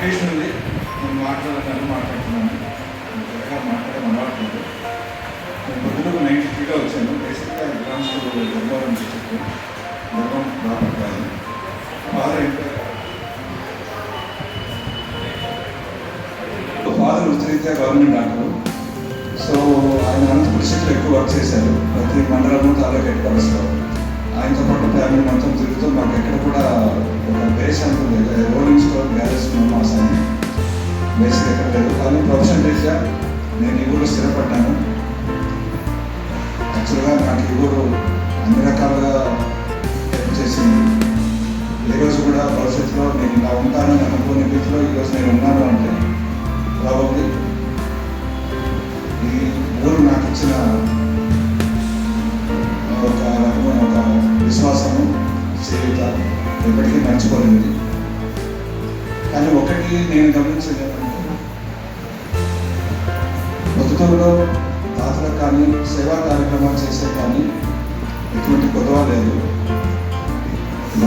Occasionally నేను మాట్లాడతాను మాట్లాడుతున్నాను. త్వరగా మాట్లాడే అలవాట్లేదు. నేను పొద్దున నైన్టీ త్రీలో వచ్చాను. బేసిక్గా ఎగ్జామ్స్ గర్భం నుంచి చెప్పి గర్భం బాగుంటుంది ఫాదర్ ఫాదర్ వృత్తిరీత్యా గవర్నమెంట్ డాక్టర్ సో ఆయన అనంతపురం సిటీలో ఎక్కువ వర్క్ చేశారు. ప్రతి మండలము తాలూకా హెడ్ క్వార్టర్స్లో ఆయనతో పాటు ఫ్యామిలీ మొత్తం తిరుగుతూ మాకు ఎక్కడ కూడా ఒక బేస్ అంటూ లేదు రోలింగ్ స్టోర్ గ్యారేజ్ మాస్ అని బేసిక్ ఎక్కడ లేదు కానీ ప్రొఫెషన్ రీత్యా నేను ఈ ఊళ్ళో స్థిరపడ్డాను. యాక్చువల్గా నాకు ఈ ఊరు అన్ని రకాలుగా హెల్ప్ చేసింది. ఈరోజు కూడా భవిష్యత్తులో నేను ఇలా ఉంటానని అనుకునే రీతిలో ఈరోజు నేను ఉన్నాను అంటే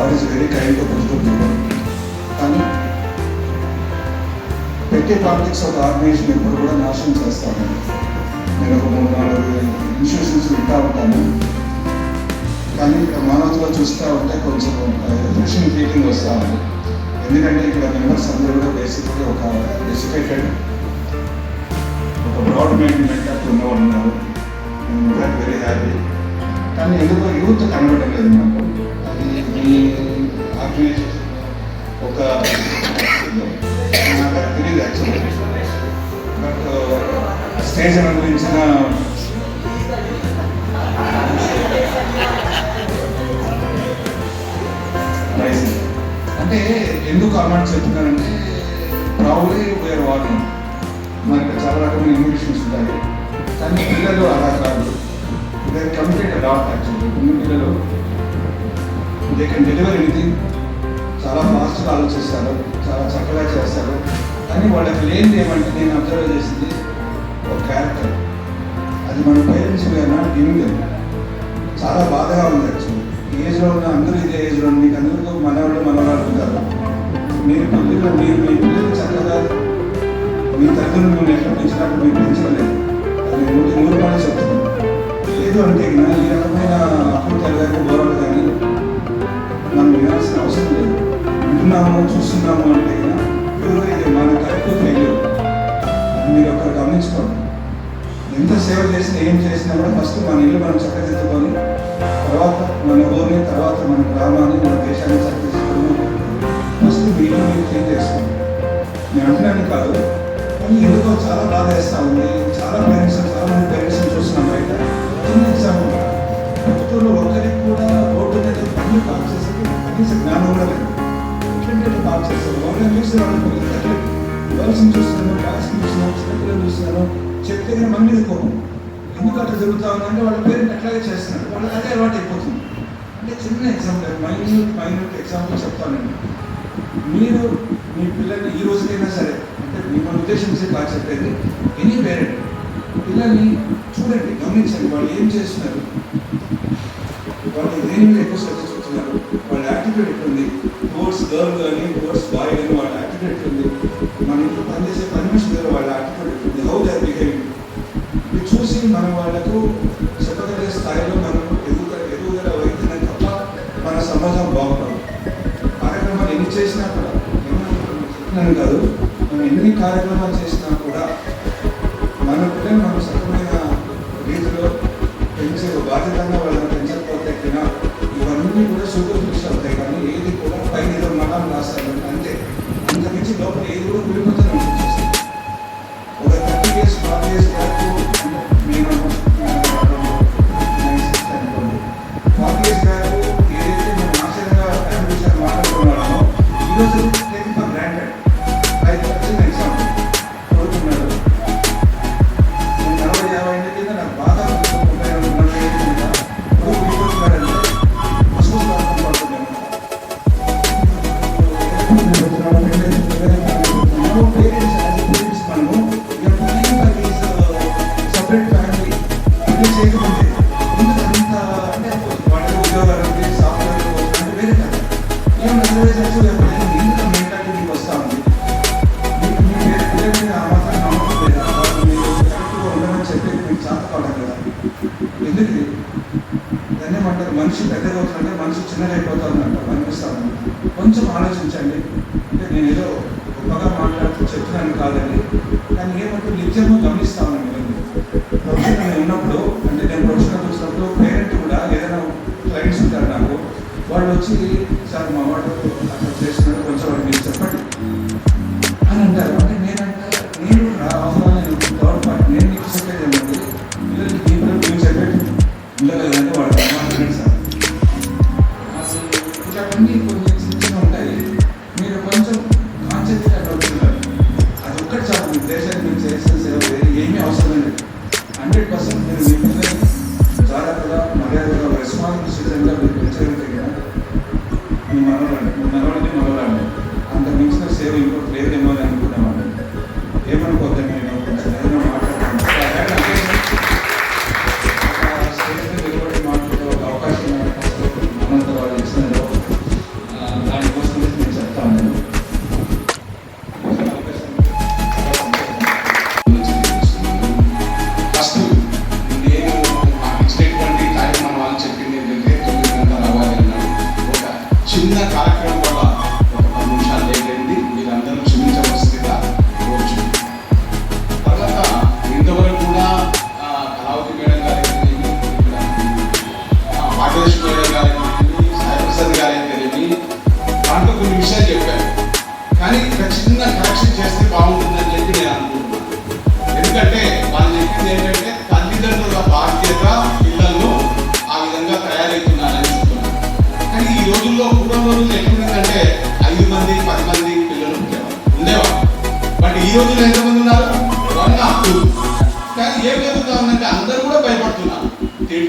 God is very kind to బతుకులు కానీ పెట్టే పాలిటిక్స్ ఒక ఆర్గనైజేషన్ ఎప్పుడు కూడా నాశనం చేస్తాను నేను ఒక మూడు నాలుగు ఇన్స్టిట్యూషన్స్ వింటా ఉంటాను. కానీ ఇక్కడ మానవతలో చూస్తూ ఉంటే కొంచెం రిఫ్రెషింగ్ ఫీలింగ్ వస్తూ ఉంది. ఎందుకంటే ఇక్కడ మెంబర్స్ అందరూ కూడా బేసిక్గా ఒక ఎడ్యుకేటెడ్ ఒక బ్రాడ్ మైండ్ మెంటాలిటీ ఉన్నవాళ్ళు ఉన్నారు. వెరీ హ్యాపీ కానీ ఎందుకో యూత్ కనబడడం లేదు నాకు అది మీ ఆర్గనైజేషన్ ఒక నాకు అది తెలియదు యాక్చువల్లీ బట్ స్టేజ్ అనుభవించిన అంటే ఎందుకు ఆ మాట చెప్తున్నానంటే ప్రాబ్లీ వేరే వాళ్ళు. మనకి చాలా రకమైన ఇన్విటేషన్స్ ఉంటాయి. కానీ పిల్లలు అలా కాదు. దే కంప్లీట్ అడాప్ట్ యాక్చువల్లీ కొన్ని పిల్లలు దే కెన్ డెలివర్ ఎనీథింగ్ చాలా ఫాస్ట్గా ఆలోచిస్తారు. చాలా చక్కగా చేస్తారు. కానీ వాళ్ళకి లేనిది ఏమంటే నేను అబ్జర్వ్ చేసింది ఒక క్యారెక్టర్ అది మన పేరెంట్స్ అయినా గివింగ్ చాలా బాధగా ఉంది యాక్చువల్లీ ఏజ్లో ఉన్న అందరూ ఇదే ఏజ్లో మీకు అందరికీ మనవాళ్ళు మనవాళ్ళు ఉంటారు. మీరు పిల్లలు మీరు మీ పిల్లలు చక్కగా మీ తల్లిదండ్రులు మీరు ఎక్కడ పెంచినప్పుడు మీరు పెంచలేదు అది నూటి నూరు పని చెప్తున్నాను. లేదు అంటే ఈ రకమైన అప్పుడు కానీ గౌరవం కానీ మనం వినాల్సిన అవసరం లేదు. వింటున్నాము చూస్తున్నాము అంటే ప్యూర్గా ఇది మన కరెక్ట్ ఫెయిల్యూర్ మీరు ఒకరు గమనించుకోండి. ఎంత సేవ చేసినా ఏం చేసినా కూడా ఫస్ట్ మన ఇల్లు మనం చక్కదిద్దుకొని తర్వాత మన ఊరిని తర్వాత మన గ్రామాన్ని మన దేశాన్ని చక్కదిద్దుకొని ఫస్ట్ మీరు మీరు చేంజ్ చేసుకోండి. నేను అంటున్నాను కాదు కానీ ఎందుకో చాలా బాధ వేస్తూ ఉంది. చాలా పేరెంట్స్ చాలా మంది పేరెంట్స్ ఉండాలి ఎట్లంటే బాగా చేస్తారు వాళ్ళని చూసి వాళ్ళ పిల్లలు గర్ల్స్ని చూస్తున్నాను బాయ్స్ని చూస్తున్నాను చిన్నపిల్లలు చూస్తున్నాను చెప్తే కానీ మన మీద కోపం ఎందుకు అట్లా జరుగుతా ఉందంటే వాళ్ళ పేరెంట్ అట్లాగే చేస్తున్నారు వాళ్ళకి అదే అలవాటు అయిపోతుంది. అంటే చిన్న ఎగ్జాంపుల్ మైన్యూట్ మైన్యూట్ ఎగ్జాంపుల్ చెప్తానండి మీరు మీ పిల్లల్ని ఈ రోజుకైనా సరే అంటే మీ మన ఉద్దేశం బాగా చెప్పేది ఎనీ పేరెంట్ పిల్లల్ని చూడండి గమనించండి. వాళ్ళు ఏం చేస్తున్నారు? వాళ్ళు దేని మీద ఎక్కువ యాటిట్యూడ్ ఉంది టువర్డ్స్ గర్ల్ కానీ టువర్డ్స్ బాయ్ కానీ వాళ్ళ యాటిట్యూడ్ ఉంది మన ఇంట్లో పనిచేసే పని మనిషి దగ్గర వాళ్ళ యాటిట్యూడ్ ఎట్లుంది హౌ దే బిహేవింగ్ ఇది చూసి మనం వాళ్ళకు చెప్పగలిగే స్థాయిలో మనం ఎదుగుదల ఎదుగుదల వైద్యం తప్ప మన సమాజం బాగుపడదు కార్యక్రమాలు ఎన్ని చేసినా కూడా చెప్తున్నాను కాదు మనం ఎన్ని కార్యక్రమాలు చేసినా కూడా మన పిల్లలు మనం సరమైన రీతిలో పెంచే బాధ్యతంగా వాళ్ళని పెంచకపోతే ఇవన్నీ కూడా చూపుతుంది పైన ఏదో మనం రాస్తారు అంతే అంతమించి లోపల ఏది కూడా విడిపోతాను ఒక థర్టీ ఇయర్స్ ఫార్టీ ఇయర్స్ వరకు దాన్ని ఏమంటారు? మనిషి పెద్దగా అవుతుందంటే మనిషి చిన్నదైపోతుందంట అనిపిస్తాను కొంచెం ఆలోచించండి. అంటే నేను ఏదో గొప్పగా మాట్లాడుతూ చెప్తున్నాను కాదండి. కానీ ఏమంటే నిత్యము గమనిస్తాను నేను. ప్రొఫెషన్ నేను ఉన్నప్పుడు అంటే నేను ప్రొఫెషన్ వచ్చినప్పుడు పేరెంట్ కూడా ఏదైనా క్లయింట్స్ ఉంటారు నాకు. వాళ్ళు వచ్చి సార్ మా వాళ్ళు అక్కడ చేస్తున్నారు కొంచెం వాడికి చెప్పండి. అని అంటారు. అంటే నేను మీ మనవరాలు మీ మనవడిని మనవరాలు అంత మించిన సేవ ఇంకోటి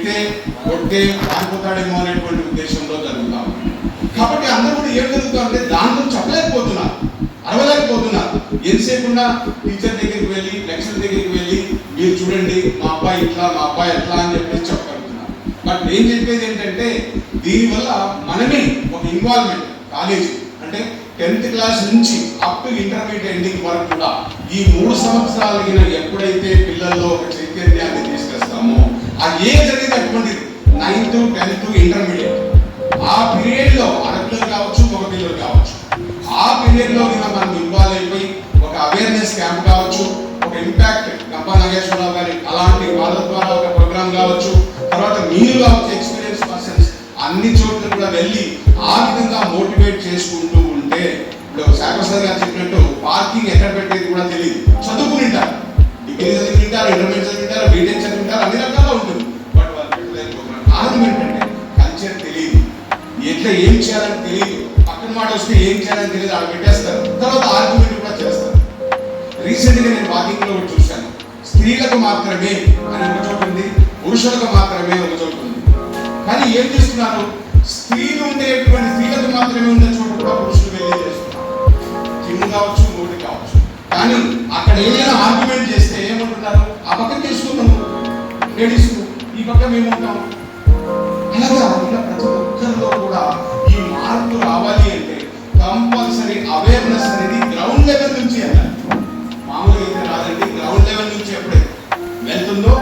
తిడితే కొడితే పారిపోతాడేమో అనేటువంటి ఉద్దేశంలో జరుగుతా. కాబట్టి అందరూ కూడా ఏం జరుగుతుందంటే ఉంటే దాంట్లో చెప్పలేకపోతున్నారు అరవలేకపోతున్నారు. ఎంతసేపు టీచర్ దగ్గరికి వెళ్ళి లెక్చర్ దగ్గరికి వెళ్ళి మీరు చూడండి మా అబ్బాయి ఇట్లా మా అబ్బాయి ఎట్లా అని చెప్పేసి చెప్పగలుగుతున్నారు. బట్ నేను చెప్పేది ఏంటంటే దీనివల్ల మనమే ఒక ఇన్వాల్వ్మెంట్ కాలేజీ అంటే టెన్త్ క్లాస్ నుంచి అప్ టు ఇంటర్మీడియట్ ఎండింగ్ వరకు కూడా ఈ మూడు సంవత్సరాలు ఎప్పుడైతే పిల్లల్లో ఒక చైతన్యాన్ని తీసుకొస్తామో ఆ ఏజ్ అనేది అటువంటిది నైన్త్ టెన్త్ ఇంటర్మీడియట్ ఆ పీరియడ్లో ఆడపిల్లలు కావచ్చు ఒక పిల్లలు కావచ్చు. ఆ పీరియడ్లో మనం ఇన్వాల్వ్ అయిపోయి ఒక అవేర్నెస్ క్యాంప్ కావచ్చు ఒక ఇంపాక్ట్ గంప నాగేశ్వరరావు గారి అలాంటి వాళ్ళ ద్వారా ఒక ప్రోగ్రామ్ కావచ్చు తర్వాత మీరు కావచ్చు ఎక్స్పీరియన్స్ పర్సన్స్ అన్ని చోట్ల కూడా వెళ్ళి ఆ విధంగా మోటివేట్ చేసుకుంటూ ఉంటే ఇప్పుడు శాఖసార్ గారు చెప్పినట్టు పార్కింగ్ ఎక్కడ పెట్టేది కూడా తెలియదు. చదువుకుని ఉంటారు. డిగ్రీ చదివింటారు ఇంటర్మీడియట్ చదువుకుంటారు బీటెక్ చదివింటారు అన్ని రకాల పెట్టలేకపోతున్నారు ఏంటంటే కల్చర్ తెలియదు ఎట్లా ఏం చేయాలని తెలియదు పక్కన మాట వస్తే ఏం చేయాలని తెలియదు అక్కడ పెట్టేస్తారు. తర్వాత ఆర్గ్యుమెంట్ కూడా చేస్తారు. రీసెంట్గా నేను వాకింగ్లో చూశాను. స్త్రీలకు మాత్రమే అని ఒక చోటు ఉంది. పురుషులకు మాత్రమే ఒక చోటు ఉంది. కానీ ఏం చేస్తున్నారు? స్త్రీలు ఉండేటువంటి స్త్రీలకు మాత్రమే ఉన్న చోటు కూడా పురుషులు వెళ్ళి చేస్తున్నారు. జిమ్ కావచ్చు మూడు కావచ్చు. కానీ అక్కడ ఏమైనా ఆర్గ్యుమెంట్ చేస్తే ఏమంటున్నారు? ఆ పక్కన తీసుకున్నాము లేడీస్ ఈ పక్క మేము ఉంటాము అలాగా ఇలా ప్రతి ఒక్కరిలో కూడా ఈ మార్పు రావాలి అంటే కంపల్సరీ అవేర్నెస్ అనేది గ్రౌండ్ లెవెల్ నుంచి వెళ్ళాలి మామూలుగా అయితే రాదండి గ్రౌండ్ లెవెల్ నుంచి ఎప్పుడైతే వెళ్తుందో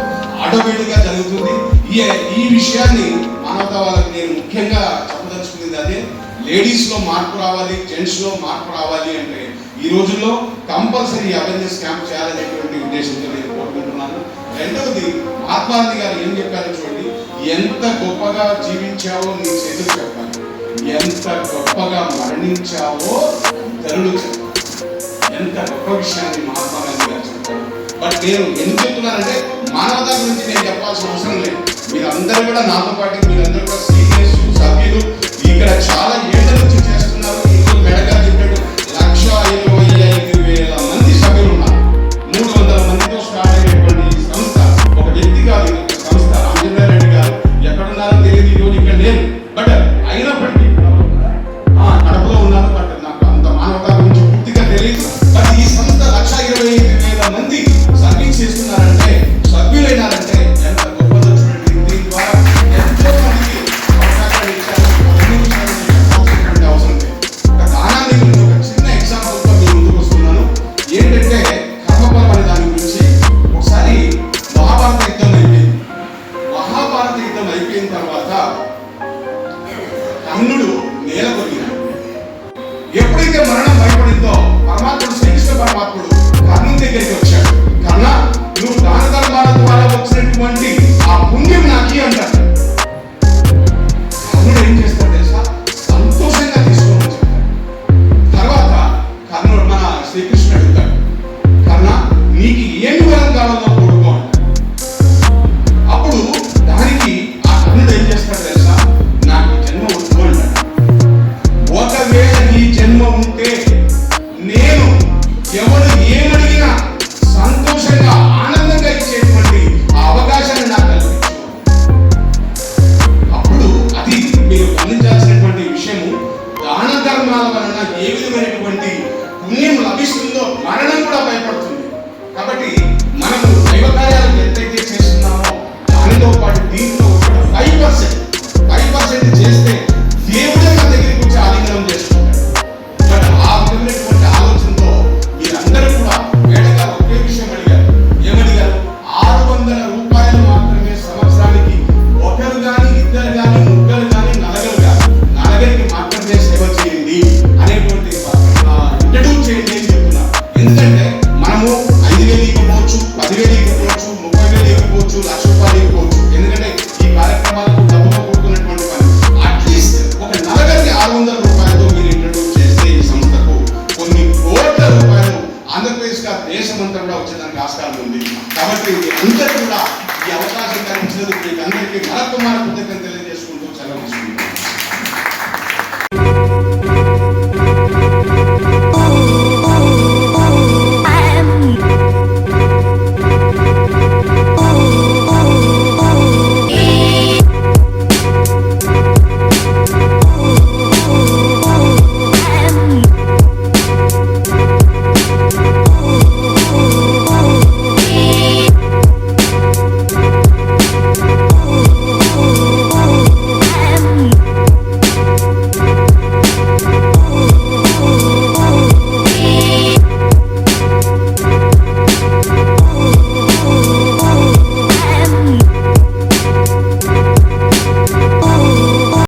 ఆటోమేటిక్గా జరుగుతుంది ఈ ఈ విషయాన్ని మానవతావాలకు నేను ముఖ్యంగా చెప్పదలుచుకునేది అదే లేడీస్లో మార్పు రావాలి జెంట్స్లో మార్పు రావాలి అంటే ఈ రోజుల్లో కంపల్సరీ అవేర్నెస్ క్యాంప్ చేయాలనేటువంటి ఉద్దేశంతో నేను కోరుకుంటున్నాను రెండవది మహాత్మా గారు ఏం చెప్పారు చూడండి? ఎంత గొప్పగా జీవించావో నీ చేతులు చెప్పాలి ఎంత గొప్పగా మరణించావో ధరులు చెప్పాలి ఎంత గొప్ప విషయాన్ని మహాత్మా గాంధీ గారు చెప్తారు బట్ నేను ఎందుకు చెప్తున్నానంటే మానవత గురించి నేను చెప్పాల్సిన అవసరం లేదు. మీరందరూ కూడా నాతో పాటు మీరందరూ కూడా సీనియర్స్ సభ్యులు ఇక్కడ చాలా ఏళ్ళ అందరూ కూడా ఈ